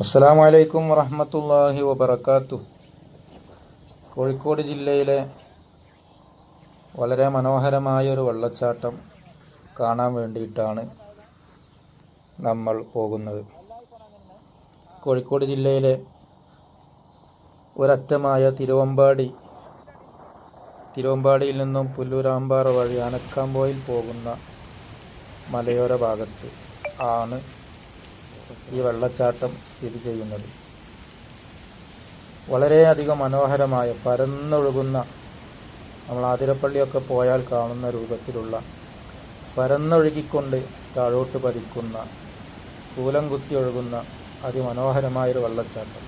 അസ്സാം വലൈക്കും വറഹമത്തല്ലാഹി വബർക്കാത്തു കോഴിക്കോട് ജില്ലയിലെ വളരെ മനോഹരമായ ഒരു വെള്ളച്ചാട്ടം കാണാൻ വേണ്ടിയിട്ടാണ് നമ്മൾ പോകുന്നത്. കോഴിക്കോട് ജില്ലയിലെ ഒരറ്റമായ തിരുവമ്പാടി തിരുവമ്പാടിയിൽ നിന്നും പുല്ലൂരാമ്പാറ വഴി അനക്കാമ്പോയിൽ പോകുന്ന മലയോര ഭാഗത്ത് ആണ് ഈ വെള്ളച്ചാട്ടം സ്ഥിതി ചെയ്യുന്നത്. വളരെയധികം മനോഹരമായ പരന്നൊഴുകുന്ന നമ്മൾ ആതിരപ്പള്ളിയൊക്കെ പോയാൽ കാണുന്ന രൂപത്തിലുള്ള പരന്നൊഴുകിക്കൊണ്ട് താഴോട്ട് പതിക്കുന്ന കൂലം കുത്തി ഒഴുകുന്ന അതിമനോഹരമായൊരു വെള്ളച്ചാട്ടം.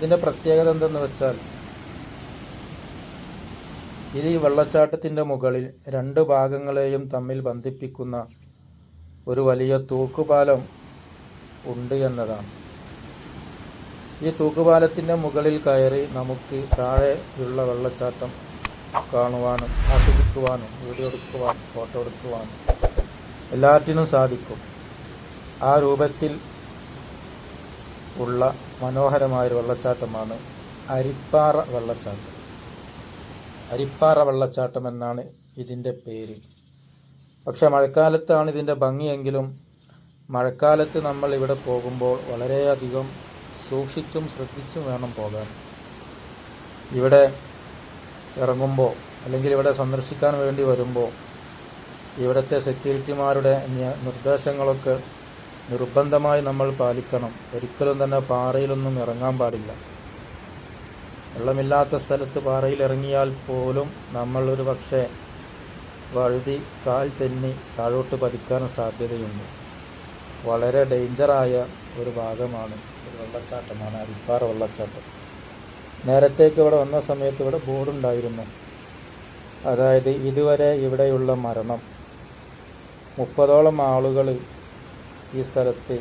ഇതിന്റെ പ്രത്യേകത എന്തെന്ന് വെച്ചാൽ ഇത് ഈ വെള്ളച്ചാട്ടത്തിന്റെ മുകളിൽ രണ്ട് ഭാഗങ്ങളെയും തമ്മിൽ ബന്ധിപ്പിക്കുന്ന ഒരു വലിയ തൂക്കുപാലം ഉണ്ട് എന്നതാണ്. ഈ തൂക്കുപാലത്തിന്റെ മുകളിൽ കയറി നമുക്ക് താഴെയുള്ള വെള്ളച്ചാട്ടം കാണുവാനും ആസ്വദിക്കുവാനും വീഡിയോ എടുക്കുവാനും ഫോട്ടോ എടുക്കുവാനും എല്ലാറ്റിനും സാധിക്കും. ആ രൂപത്തിൽ ഉള്ള മനോഹരമായൊരു വെള്ളച്ചാട്ടമാണ് അരിപ്പാറ വെള്ളച്ചാട്ടം. അരിപ്പാറ വെള്ളച്ചാട്ടം എന്നാണ് ഇതിന്റെ പേര്. പക്ഷെ മഴക്കാലത്താണ് ഇതിന്റെ ഭംഗിയെങ്കിലും മഴക്കാലത്ത് നമ്മൾ ഇവിടെ പോകുമ്പോൾ വളരെയധികം സൂക്ഷിച്ചും ശ്രദ്ധിച്ചും വേണം പോകാൻ. ഇവിടെ ഇറങ്ങുമ്പോൾ അല്ലെങ്കിൽ ഇവിടെ സന്ദർശിക്കാൻ വേണ്ടി വരുമ്പോൾ ഇവിടുത്തെ സെക്യൂരിറ്റിമാരുടെ നിർദ്ദേശങ്ങളൊക്കെ നിർബന്ധമായി നമ്മൾ പാലിക്കണം. ഒരിക്കലും തന്നെ പാറയിലൊന്നും ഇറങ്ങാൻ പാടില്ല. വെള്ളമില്ലാത്ത സ്ഥലത്ത് പാറയിൽ ഇറങ്ങിയാൽ പോലും നമ്മൾ ഒരു പക്ഷേ വഴുതി കാൽ തെന്നി താഴോട്ട് പതിക്കാൻ സാധ്യതയുണ്ട്. വളരെ ഡേഞ്ചറായ ഒരു ഭാഗമാണ്. ഒരു വെള്ളച്ചാട്ടമാണ് അരിപ്പാറ വെള്ളച്ചാട്ടം. നേരത്തേക്ക് ഇവിടെ വന്ന സമയത്ത് ഇവിടെ ബോർഡുണ്ടായിരുന്നു അതായത് ഇതുവരെ ഇവിടെയുള്ള മരണം. മുപ്പതോളം ആളുകൾ ഈ സ്ഥലത്ത്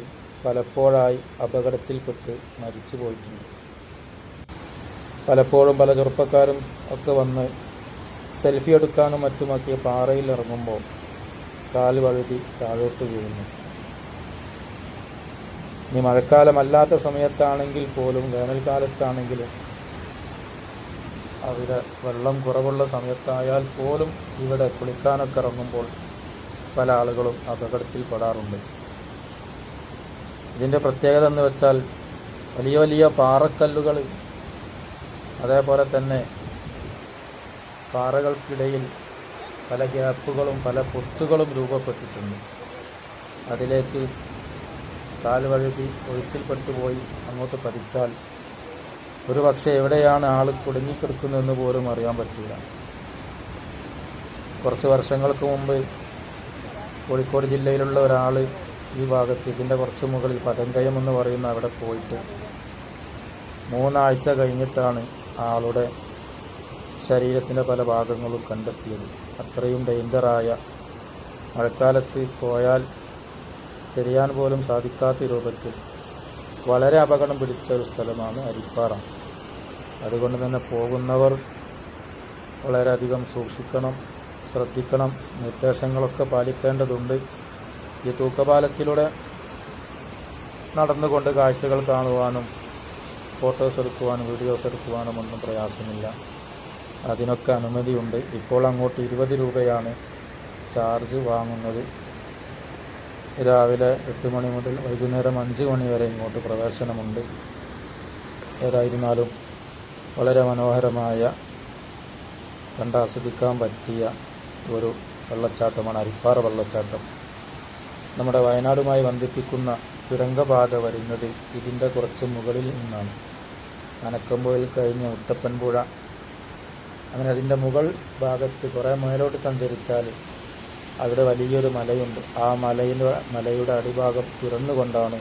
പലപ്പോഴായി അപകടത്തിൽപ്പെട്ട് മരിച്ചു പോയിട്ടുണ്ട്. പലപ്പോഴും പല ചെറുപ്പക്കാരും ഒക്കെ വന്ന് സെൽഫി എടുക്കാനും മറ്റുമൊക്കെ പാറയിൽ ഇറങ്ങുമ്പോൾ കാൽ വഴുതി താഴോട്ട് വീഴുന്നു. ഇനി മഴക്കാലമല്ലാത്ത സമയത്താണെങ്കിൽ പോലും വേനൽക്കാലത്താണെങ്കിലും അവിടെ വെള്ളം കുറവുള്ള സമയത്തായാൽ പോലും ഇവിടെ കുളിക്കാനൊക്കെ ഇറങ്ങുമ്പോൾ പല ആളുകളും അപകടത്തിൽപ്പെടാറുണ്ട് ഇതിന്റെ പ്രത്യേകത എന്ന് വെച്ചാൽ വലിയ വലിയ പാറക്കല്ലുകൾ അതേപോലെ തന്നെ പാറകൾക്കിടയിൽ പല ഗ്യാപ്പുകളും പല പൊത്തുകളും രൂപപ്പെട്ടിട്ടുണ്ട്. അതിലേക്ക് കാൽ വഴുതി ഒഴുക്കിൽപ്പെട്ടുപോയി അങ്ങോട്ട് പതിച്ചാൽ ഒരു പക്ഷേ എവിടെയാണ് ആൾ കുടുങ്ങിക്കിടക്കുന്നതെന്ന് പോലും അറിയാൻ പറ്റില്ല കുറച്ച് വർഷങ്ങൾക്ക് മുമ്പ് കോഴിക്കോട് ജില്ലയിലുള്ള ഒരാൾ ഈ ഭാഗത്ത് ഇതിന്റെ കുറച്ച് മുകളിൽ പതങ്കയം എന്ന് പറയുന്ന അവിടെ പോയിട്ട് മൂന്നാഴ്ച കഴിഞ്ഞിട്ടാണ് ആളുടെ ശരീരത്തിന്റെ പല ഭാഗങ്ങളും കണ്ടെത്തിയത്. അത്രയും ഡേഞ്ചറായ മഴക്കാലത്ത് പോയാൽ തിരിയാൻ പോലും സാധിക്കാത്ത രൂപത്തിൽ വളരെ അപകടം പിടിച്ച ഒരു സ്ഥലമാണ് അരിപ്പാറ. അതുകൊണ്ട് തന്നെ പോകുന്നവർ വളരെയധികം സൂക്ഷിക്കണം ശ്രദ്ധിക്കണം നിർദ്ദേശങ്ങളൊക്കെ പാലിക്കേണ്ടതുണ്ട്. ഈ തൂക്കപാലത്തിലൂടെ നടന്നുകൊണ്ട് കാഴ്ചകൾ കാണുവാനും ഫോട്ടോസ് എടുക്കുവാനും വീഡിയോസ് എടുക്കുവാനും ഒന്നും പ്രയാസമില്ല. അതിനൊക്കെ അനുമതിയുണ്ട്. ഇപ്പോൾ അങ്ങോട്ട് ഇരുപത് രൂപയാണ് ചാർജ് വാങ്ങുന്നത്. രാവിലെ എട്ട് മണി മുതൽ വൈകുന്നേരം അഞ്ച് മണി വരെ ഇങ്ങോട്ട് പ്രവേശനമുണ്ട്. ഏതായിരുന്നാലും വളരെ മനോഹരമായ കണ്ടാസ്വദിക്കാൻ പറ്റിയ ഒരു വെള്ളച്ചാട്ടമാണ് അരിപ്പാറ വെള്ളച്ചാട്ടം. നമ്മുടെ വയനാടുമായി ബന്ധിപ്പിക്കുന്ന തുരങ്കപാത വരുന്നത് ഇതിന്റെ കുറച്ച് മുകളിൽ നിന്നാണ്. അനക്കമ്പോയിൽ കഴിഞ്ഞ ഉത്തപ്പൻപുഴ അങ്ങനെ അതിന്റെ മുകൾ ഭാഗത്ത് കുറേ മേലോട്ട് സഞ്ചരിച്ചാൽ അവിടെ വലിയൊരു മലയുണ്ട്. ആ മലയിന്റെ മലയുടെ അടിഭാഗം തുറന്നുകൊണ്ടാണ്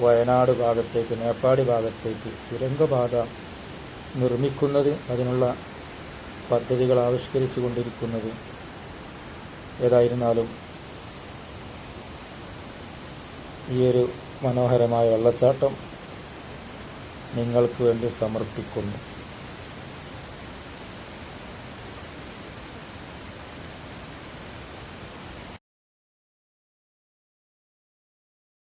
വയനാട് ഭാഗത്തേക്ക് മേപ്പാടി ഭാഗത്തേക്ക് തുരങ്കപാത നിർമ്മിക്കുന്നത് അതിനുള്ള പദ്ധതികൾ ആവിഷ്കരിച്ചു കൊണ്ടിരിക്കുന്നത് ഏതായിരുന്നാലും ഈയൊരു മനോഹരമായ വെള്ളച്ചാട്ടം നിങ്ങൾക്ക് വേണ്ടി സമർപ്പിക്കുന്നു.